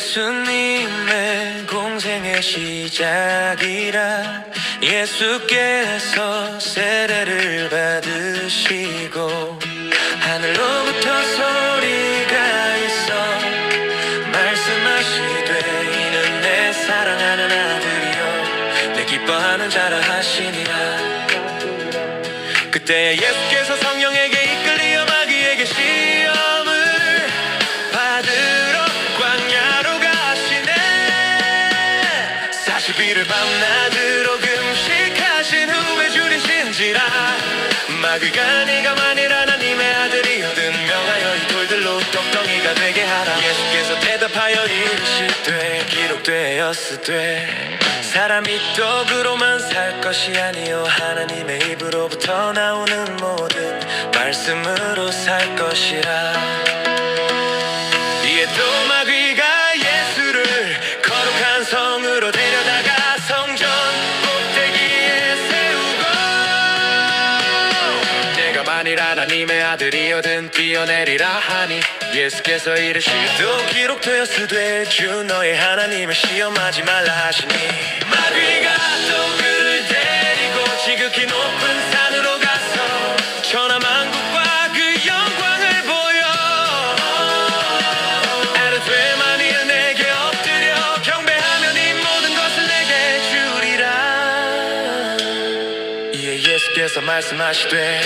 예수님의 공생의 시작이라 예수께서 세례를 받으시고 하늘로부터 소리가 있어 말씀하시되 이는 내 사랑하는 아들이요 내 기뻐하는 자라 하시니라. 그때 예수께서 되었으되 사람이 떡으로만 살 것이 아니요 하나님의 입으로부터 나오는 모든 말씀으로 살 것이라 아들이여든 뛰어내리라 하니 예수께서 이르시도 기록되었으되 주 너의 하나님을 시험하지 말라 하시니 마귀가 또 그를 데리고 지극히 높은 산으로 가서 천하만국과 그 영광을 보여. 만일 내게 엎드려 경배하면 이 모든 것을 내게 주리라. 이에 예수께서 말씀하시되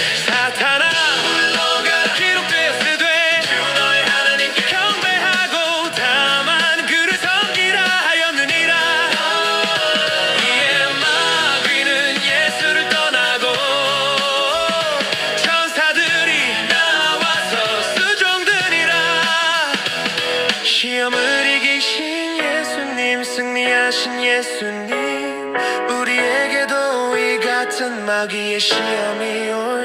같은 마귀의 시험이 올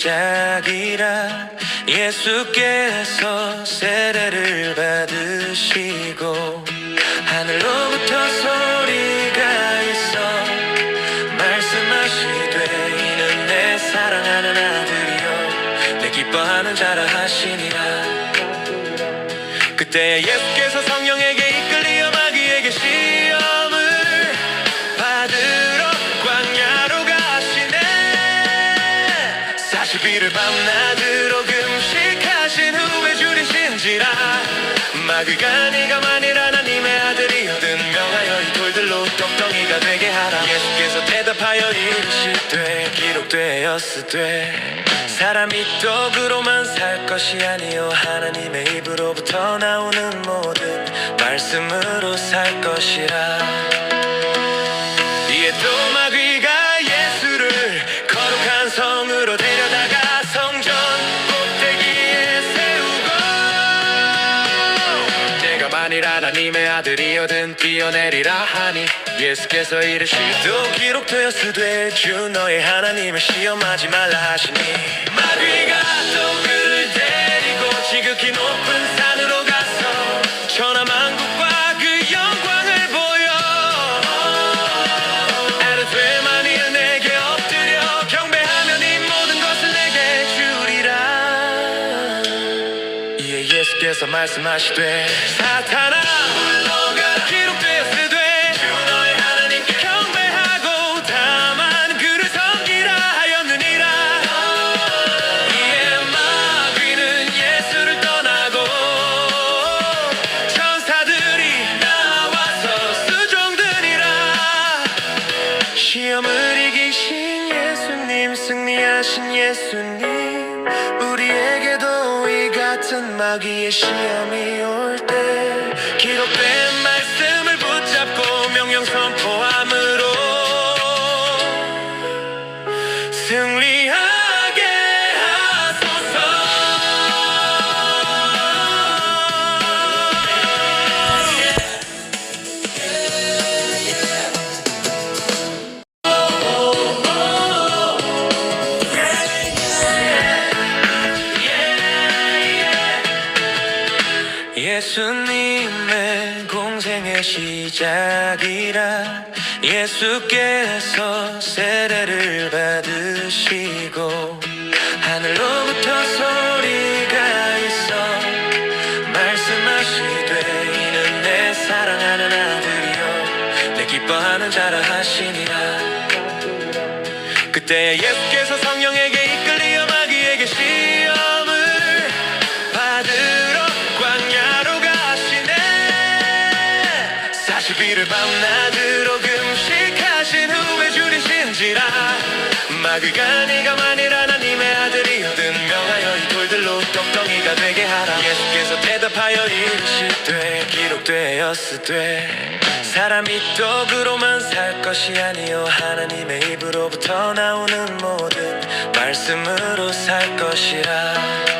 시작이라 예수께서 세례를 받으시고 하늘로부터 소리가 있어 말씀하시되 이는 내 사랑하는 아들이요 내 기뻐하는 자라 하시니라. 그때 예수께 마귀가 네가 만일 하나님의 아들이거든 명하여 이 돌들로 떡덩이가 되게 하라. 예수께서 대답하여 이르시되 기록되었으되 사람이 떡으로만 살 것이 아니요 하나님의 입으로부터 나오는 모든 말씀으로 살 것이라 아들이여든 뛰어내리라 하니 예수께서 이르시도 기록되었으되 주 너의 하나님을 시험하지 말라 하시니 마귀가 또 그를 데리고 지극히 높은 산으로 가서 천하만국과 그 영광을 보여. 아르되 만일 내게 엎드려 경배하면 이 모든 것을 내게 주리라. 이에 예수께서 말씀하시되 마귀의 시험이 올때 시작이라 예수께서 세례를 받으시고 하늘로부터 소리가 있어 말씀하시되 이는 내 사랑하는 아들이요. 내 기뻐하는 자라 하시니라. 그때 예수께서 40일을 밤낮으로 금식하신 후에 줄이신지라. 마귀가 네가 만일 하나님의 아들이거든 명하여 이 돌들로 떡덩이가 되게 하라. 예수께서 대답하여 이르시되 기록되었으되 사람이 떡으로만 살 것이 아니요 하나님의 입으로부터 나오는 모든 말씀으로 살 것이라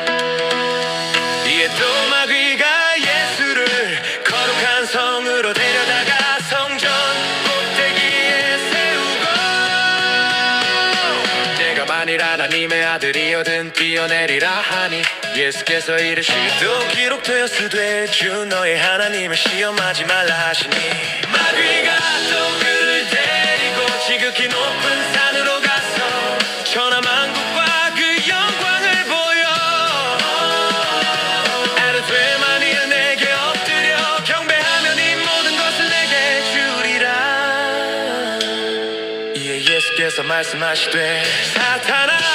아들이여든 뛰어내리라 하니 예수께서 이르시도 기록되었으되 주 너의 하나님을 시험하지 말라 하시니 마귀가 또 그를 데리고 지극히 높은 산으로 가서 천하만국과 그 영광을 보여. 만일 내게 엎드려 경배하면 이 모든 것을 내게 주리라. 이에 예수께서 말씀하시되 사탄아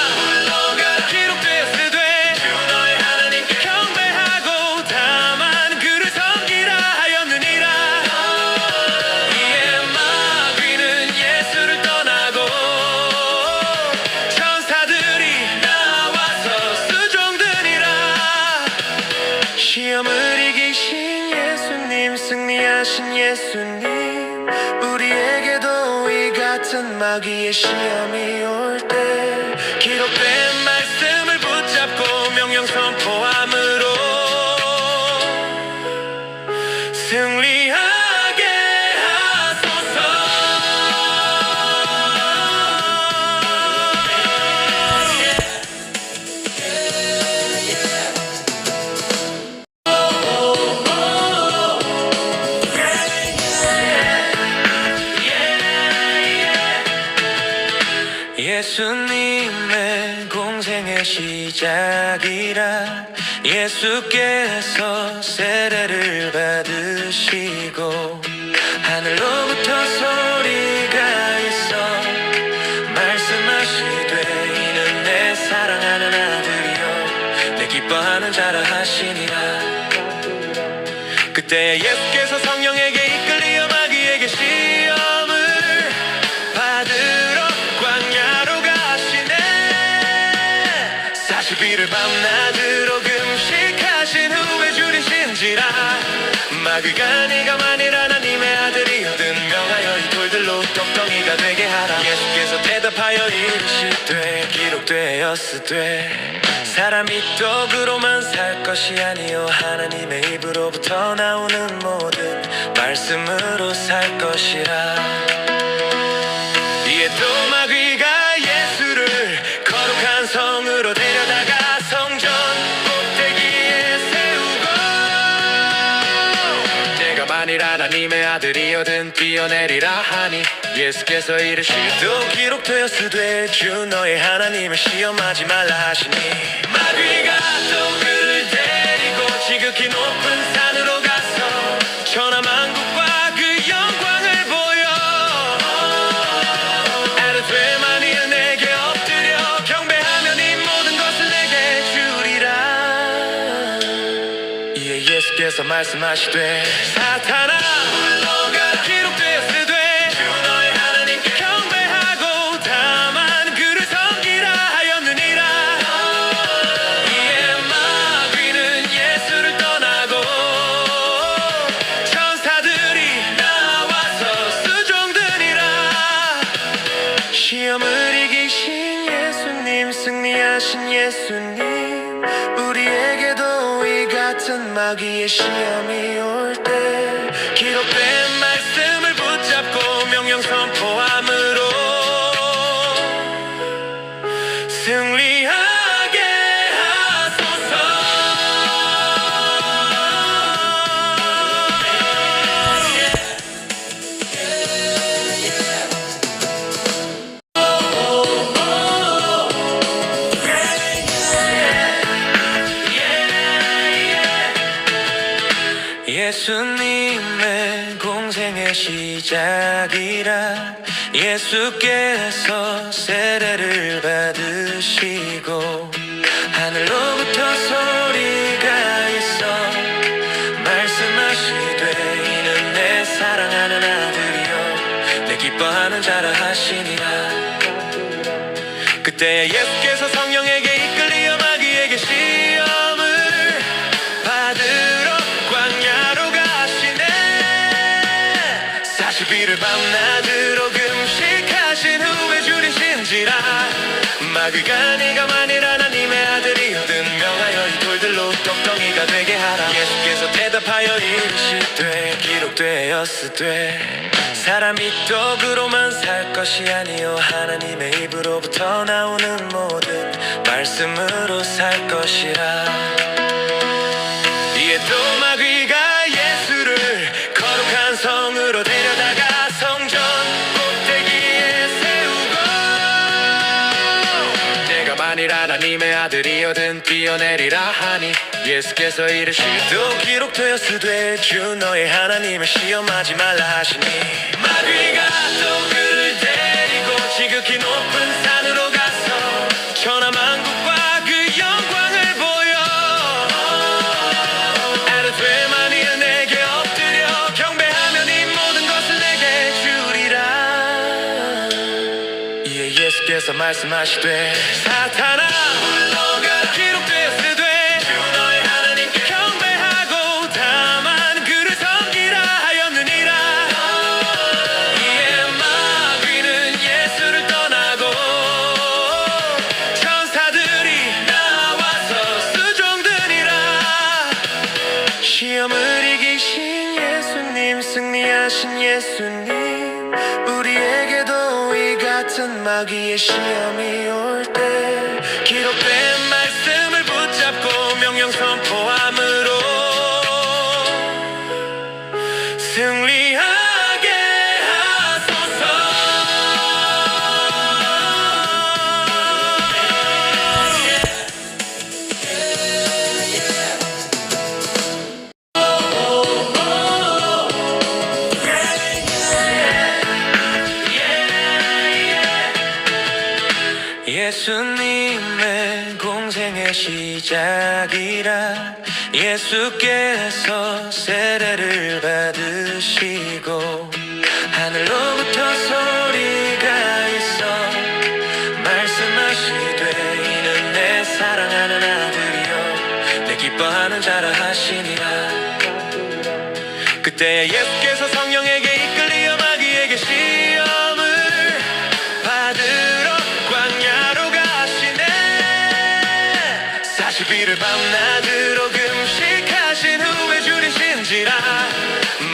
예수님 승리하신 예수님 우리에게도 이 같은 마귀의 시험이 올 때 기록된 예수님의 공생의 시작이라 예수께서 세례를 받으시고 하늘로부터 소리가 있어 말씀하시되 이는 내 사랑하는 아들이요 내 기뻐하는 자라 하시니라. 그때 예수께서 성령 었으되 사람이 떡으로만 살 것이 아니요. 하나님의 입으로부터 나오는 모든 말씀으로 살 것이라. 이에 또 마귀가 예수를 거룩한 성으로 데려다가 성전 꼭대기에 세우고 내가 만일 하나님의 아들이여든 뛰어내리라 하니 예수께서 이르시도 기록되었으되 주 너의 하나님을 시험하지 말라 하시니 마귀가 또 그를 데리고 지극히 높은 산으로 가서 천하만국과 그 영광을 보여. 아르되 만일 내게 엎드려 경배하면 이 모든 것을 내게 주리라. 이에 예수께서 말씀하시되 사탄 같은 마 시작이라 예수께서 세례를 받으시고 었으되 사람이 떡으로만 살 것이 아니요. 하나님의 입으로부터 나오는 모든 말씀으로 살 것이라 아들이여든 뛰어내리라 하니 예수께서 이르시도 기록되었으되 주 너의 하나님을 시험하지 말라 하시니 마귀가 또 그를 데리고 지극히 높은 산으로 가서 천하만국과 그 영광을 보여. 에르되 만일 내게 엎드려 경배하면 이 모든 것을 내게 주리라. 이에 예수께서 말씀하시되 사탄 마귀의 시험이 올 때 기록된 말씀을 붙잡고 명령 선포 공생의 시작이라 예수께서 세례를 받으시고 하늘로 40일을 밤낮으로 금식하신 후에 줄이신지라.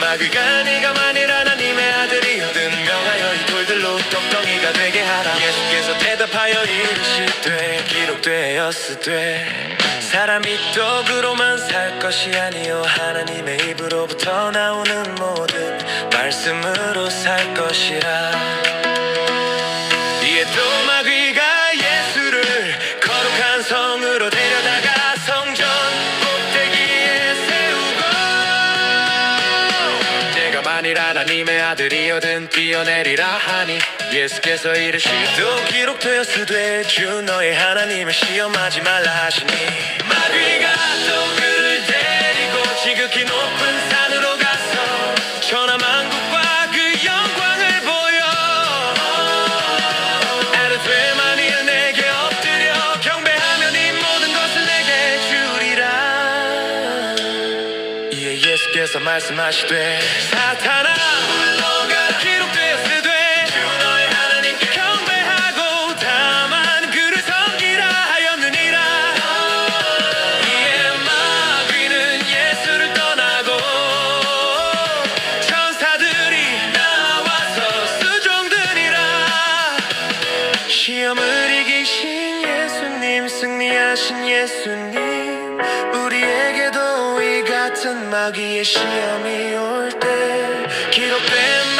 마귀가 네가 만일 하나님의 아들이거든 명하여 이 돌들로 떡덩이가 되게 하라. 예수께서 대답하여 이르시되 기록되었으되. 사람이 떡으로만 살 것이 아니요 하나님의 입으로부터 나오는 모든 말씀으로 살 것이라 하나님의 아들이여든 뛰어내리라 하니 예수께서 이르시도 기록되었으되 주 너의 하나님을 시험하지 말라 하시니 마귀가 또 그를 데리고 지극히 높은 산으로 가서 천하만국과 그 영광을 보여. 에르되 만일 내게 엎드려 경배하면 이 모든 것을 내게 주리라. 이에 예수께서 말씀하시되 사탄아 이기신 예수님 승리하신 예수님. 우리에게도 이 같은 마귀의 시험이 올 때 기록된